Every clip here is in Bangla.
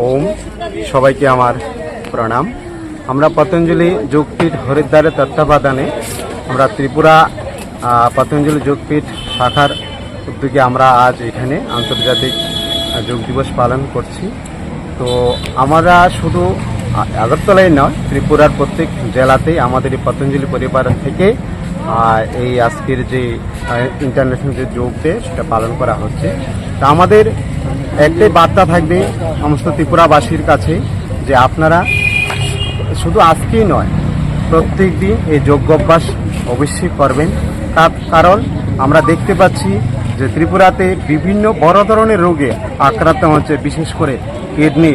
ওম। সবাইকে আমার প্রণাম। আমরা পতঞ্জলি যোগপীঠ হরিদ্বারের তত্ত্বাবধানে আমরা ত্রিপুরা পতঞ্জলি যোগপীঠ শাখার উদ্যোগে আমরা আজ এখানে আন্তর্জাতিক যোগ দিবস পালন করছি। তো আমরা শুধু আগরতলায় নয়, ত্রিপুরার প্রত্যেক জেলাতেই আমাদের এই পতঞ্জলি পরিবার থেকে এই আজকের যে ইন্টারন্যাশনাল যে যোগ ডে সেটা পালন করা হচ্ছে। তা আমাদের একটাই বার্তা থাকবে সমস্ত ত্রিপুরাবাসীর কাছে যে আপনারা শুধু আজকেই নয়, প্রত্যেক দিন এই যোগ্য অভ্যাস অবশ্যই করবেন। তার কারণ আমরা দেখতে পাচ্ছি যে ত্রিপুরাতে বিভিন্ন বড় ধরনের রোগে আক্রান্ত হচ্ছে, বিশেষ করে কিডনি,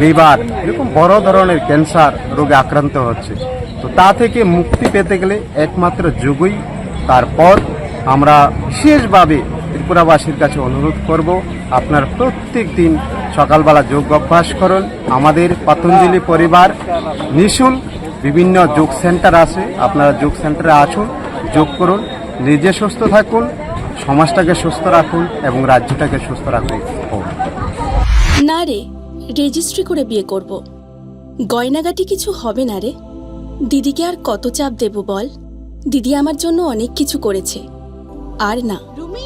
লিভার, এরকম বড় ধরনের ক্যান্সার রোগে আক্রান্ত হচ্ছে। তো তা থেকে মুক্তি পেতে গেলে একমাত্র যোগই। তারপর আমরা বিশেষভাবে ত্রিপুরাবাসীর কাছে অনুরোধ করব আপনার প্রত্যেক দিন সকালবেলা যোগ অভ্যাস করুন। আমাদের পতঞ্জলি পরিবার নিঃশুল্ক বিভিন্ন যোগ সেন্টার আছে আপনারা যোগ সেন্টারে আসুন যোগ করুন নিজে সুস্থ থাকুন সমাজটাকে সুস্থ রাখুন এবং রাজ্যটাকে সুস্থ রাখুন। না রে রেজিস্ট্রি করে বিয়ে করব। গয়নাগাটি কিছু হবে না রে। দিদিকে আর কত চাপ দেব বল? দিদি আমার জন্য অনেক কিছু করেছে। আর না। রুমি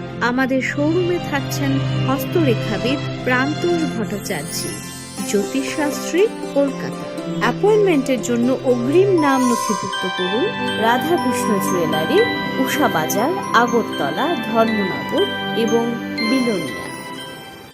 আমাদের শোরুমে থাকছেন হস্তরেখাবিদ প্রান্তর ভট্টাচার্য, জ্যোতিষশাস্ত্রী কলকাতা। অ্যাপয়েন্টমেন্টের জন্য অগ্রিম নাম নথিভুক্ত করুন রাধাকৃষ্ণ জুয়েলারি, উষা বাজার, আগরতলা, ধর্মনগর এবং বিলোনিয়া